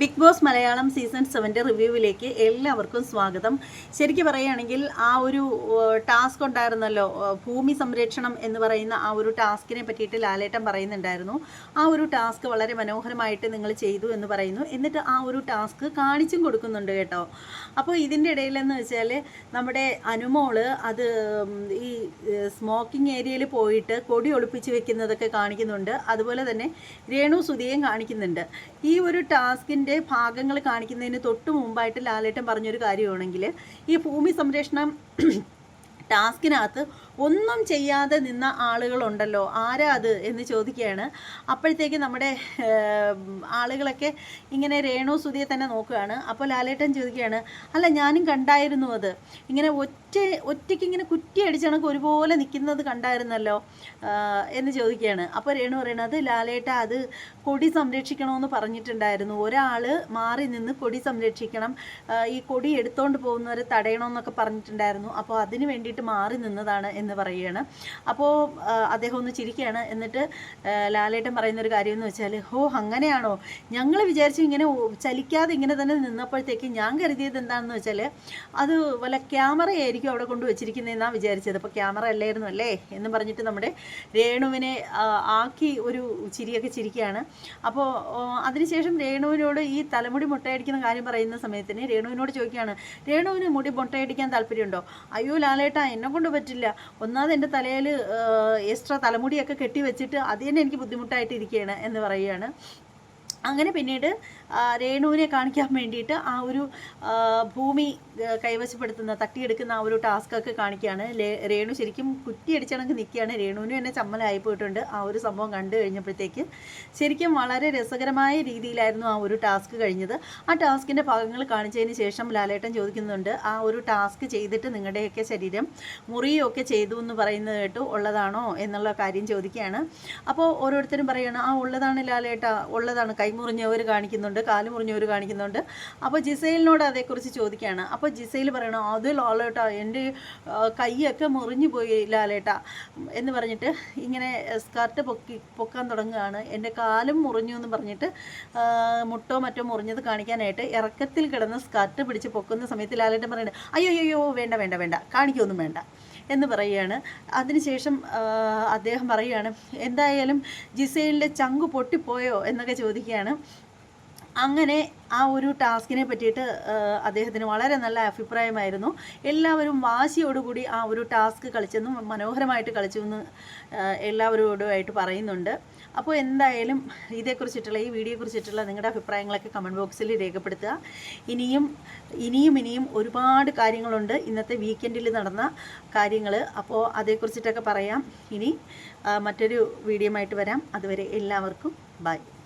Big boss Malayalam season സെവന്റെ റിവ്യൂവിലേക്ക് എല്ലാവർക്കും സ്വാഗതം. ശരിക്കും പറയുകയാണെങ്കിൽ ആ ഒരു ടാസ്ക് ഉണ്ടായിരുന്നല്ലോ ഭൂമി സംരക്ഷണം എന്ന് പറയുന്ന ആ ഒരു ടാസ്കിനെ പറ്റിയിട്ട് ലാലേട്ടൻ പറയുന്നുണ്ടായിരുന്നു. ആ ഒരു ടാസ്ക് വളരെ മനോഹരമായിട്ട് നിങ്ങൾ ചെയ്തു എന്ന് പറയുന്നു. എന്നിട്ട് ആ ഒരു ടാസ്ക് കാണിച്ചും കൊടുക്കുന്നുണ്ട് കേട്ടോ. അപ്പോൾ ഇതിന്റെ ഇടയിലെന്ന് വെച്ചാൽ നമ്മുടെ അനുമോൾ അത് ഈ സ്മോക്കിംഗ് ഏരിയയിൽ പോയിട്ട് കൊടി ഒളിപ്പിച്ച് വെക്കുന്നതൊക്കെ കാണിക്കുന്നുണ്ട്. അതുപോലെ തന്നെ രേണു സുധിയും കാണിക്കുന്നുണ്ട്. ഈ ഒരു ടാസ്കിന്റെ ഭാഗങ്ങൾ കാണിക്കുന്നതിന് തൊട്ട് മുമ്പായിട്ട് ലാലേട്ടൻ പറഞ്ഞൊരു കാര്യമാണെങ്കിൽ ഈ ഭൂമി സംരക്ഷണം ടാസ്കിനകത്ത് ഒന്നും ചെയ്യാതെ നിന്ന ആളുകളുണ്ടല്ലോ. ആരാ അത്? എന്ന് ചോദിക്കുകയാണ്. അപ്പോഴത്തേക്ക് നമ്മുടെ ആളുകളൊക്കെ ഇങ്ങനെ രേണു സുധിയെ തന്നെ നോക്കുകയാണ്. അപ്പോൾ ലാലേട്ടൻ ചോദിക്കുകയാണ് അല്ല ഞാനും കണ്ടായിരുന്നു അത്. ഇങ്ങനെ ഒറ്റ ഒറ്റയ്ക്ക് ഇങ്ങനെ കുറ്റി അടിച്ചണക്ക് ഒരുപോലെ നിൽക്കുന്നത് കണ്ടായിരുന്നല്ലോ. എന്ന് ചോദിക്കുകയാണ്. അപ്പോൾ രേണു പറയണത് ലാലേട്ട അത് കൊടി സംരക്ഷിക്കണമെന്ന് പറഞ്ഞിട്ടുണ്ടായിരുന്നു. ഒരാൾ മാറി നിന്ന് കൊടി സംരക്ഷിക്കണം. ഈ കൊടി എടുത്തോണ്ട് പോകുന്നവരെ തടയണമെന്നൊക്കെ പറഞ്ഞിട്ടുണ്ടായിരുന്നു. അപ്പോൾ അതിന് വേണ്ടിയിട്ട് മാറി നിന്നതാണ് എന്ന് പറയുകയാണ്. അപ്പോൾ അദ്ദേഹം ഒന്ന് ചിരിക്കുകയാണ്. എന്നിട്ട് ലാലേട്ടൻ പറയുന്ന ഒരു കാര്യം എന്ന് വെച്ചാൽ ഹോ അങ്ങനെയാണോ? ഞങ്ങൾ വിചാരിച്ചു ഇങ്ങനെ ചലിക്കാതെ ഇങ്ങനെ തന്നെ നിന്നപ്പോഴത്തേക്ക് ഞാൻ കരുതിയത് എന്താണെന്ന് വെച്ചാൽ അത് വല്ല ക്യാമറയായിരിക്കും അവിടെ കൊണ്ട് വെച്ചിരിക്കുന്നതെന്നാണ് വിചാരിച്ചത്. അപ്പോൾ ക്യാമറ അല്ലായിരുന്നു അല്ലേ? എന്ന് പറഞ്ഞിട്ട് നമ്മുടെ രേണുവിനെ ആക്കി ഒരു ചിരിയൊക്കെ ചിരിക്കുകയാണ്. അപ്പോൾ അതിനുശേഷം രേണുവിനോട് ഈ തലമുടി മുട്ടയടിക്കുന്ന കാര്യം പറയുന്ന സമയത്തിന് രേണുവിനോട് ചോദിക്കുകയാണ് രേണുവിന് മുടി മുട്ടയടിക്കാൻ താല്പര്യമുണ്ടോ? അയ്യോ ലാലേട്ടാ എന്നെ കൊണ്ട് പറ്റില്ല. ഒന്നാമത് എന്റെ തലയിൽ എക്സ്ട്രാ തലമുടിയൊക്കെ കെട്ടി വെച്ചിട്ട് അത് തന്നെ എനിക്ക് ബുദ്ധിമുട്ടായിട്ടിരിക്കുകയാണ് എന്ന് പറയുകയാണ്. അങ്ങനെ പിന്നീട് രേണുവിനെ കാണിക്കാൻ വേണ്ടിയിട്ട് ആ ഒരു ഭൂമി കൈവശപ്പെടുത്തുന്ന തട്ടിയെടുക്കുന്ന ആ ഒരു ടാസ്ക് ഒക്കെ കാണിക്കുകയാണ്. രേണു ശരിക്കും കുറ്റി കുറ്റിയടിച്ചണക്ക് നിൽക്കുകയാണ്. രേണുവിനും എന്നെ ചമ്മലായി പോയിട്ടുണ്ട് ആ ഒരു സംഭവം കണ്ടു കഴിഞ്ഞപ്പോഴത്തേക്ക്. ശരിക്കും വളരെ രസകരമായ രീതിയിലായിരുന്നു ആ ഒരു ടാസ്ക് കഴിഞ്ഞത്. ആ ടാസ്കിന്റെ ഭാഗങ്ങൾ കാണിച്ചതിന് ശേഷം ലാലേട്ടൻ ചോദിക്കുന്നുണ്ട് ആ ഒരു ടാസ്ക് ചെയ്തിട്ട് നിങ്ങളുടെയൊക്കെ ശരീരം മുറിയൊക്കെ ചെയ്തു എന്ന് പറയുന്നത് കേട്ടു ഉള്ളതാണോ എന്നുള്ള കാര്യം ചോദിക്കുകയാണ്. അപ്പോൾ ഓരോരുത്തരും പറയുകയാണ് ആ ഉള്ളതാണ് ലാലേട്ട ഉള്ളതാണ് കൈ മുറിഞ്ഞവർ കാണിക്കുന്നുണ്ട് കാൽ മുറിഞ്ഞവർ കാണിക്കുന്നുണ്ട്. അപ്പോൾ ജിസൈലിനോട് അതേക്കുറിച്ച് ചോദിക്കുകയാണ്. അപ്പോൾ ജിസൈൽ പറയണം അത് ലാലേട്ട എന്റെ കൈയൊക്കെ മുറിഞ്ഞു പോയി ലാലേട്ട എന്ന് പറഞ്ഞിട്ട് ഇങ്ങനെ സ്കർട്ട് പൊക്കി പൊക്കാൻ തുടങ്ങുകയാണ്. എന്റെ കാലും മുറിഞ്ഞു എന്ന് പറഞ്ഞിട്ട് മുട്ടോ മറ്റോ മുറിഞ്ഞത് കാണിക്കാനായിട്ട് ഇറക്കത്തിൽ കിടന്ന് സ്കർട്ട് പിടിച്ച് പൊക്കുന്ന സമയത്ത് ലാലേട്ടൻ പറയുന്നത് അയ്യോ അയ്യോ വേണ്ട വേണ്ട വേണ്ട കാണിക്കൊന്നും വേണ്ട. എന്ന് പറയുകയാണ്. അതിനുശേഷം അദ്ദേഹം പറയുകയാണ് എന്തായാലും ജിസൈലിന്റെ ചങ്ക് പൊട്ടിപ്പോയോ എന്നൊക്കെ ചോദിക്കുകയാണ്. അങ്ങനെ ആ ഒരു ടാസ്കിനെ പറ്റിയിട്ട് അദ്ദേഹത്തിന് വളരെ നല്ല അഭിപ്രായമായിരുന്നു. എല്ലാവരും വാശിയോടുകൂടി ആ ഒരു ടാസ്ക് കളിച്ചെന്നും മനോഹരമായിട്ട് കളിച്ചു എന്ന് ആ, എല്ലാവരോടുമായിട്ട് പറയുന്നുണ്ട്. അപ്പോൾ എന്തായാലും ഇതേക്കുറിച്ചിട്ടുള്ള ഈ വീഡിയോയെക്കുറിച്ചിട്ടുള്ള നിങ്ങളുടെ അഭിപ്രായങ്ങളൊക്കെ കമന്റ് ബോക്സിൽ രേഖപ്പെടുത്തുക. ഇനിയും ഇനിയും ഇനിയും ഒരുപാട് കാര്യങ്ങളുണ്ട്. ഇന്നത്തെ വീക്കെൻഡിൽ നടന്ന കാര്യങ്ങൾ. അപ്പോൾ അതേക്കുറിച്ചിട്ടൊക്കെ പറയാം. ഇനി മറ്റൊരു വീഡിയോ ആയിട്ട് വരാം. അതുവരെ എല്ലാവർക്കും ബൈ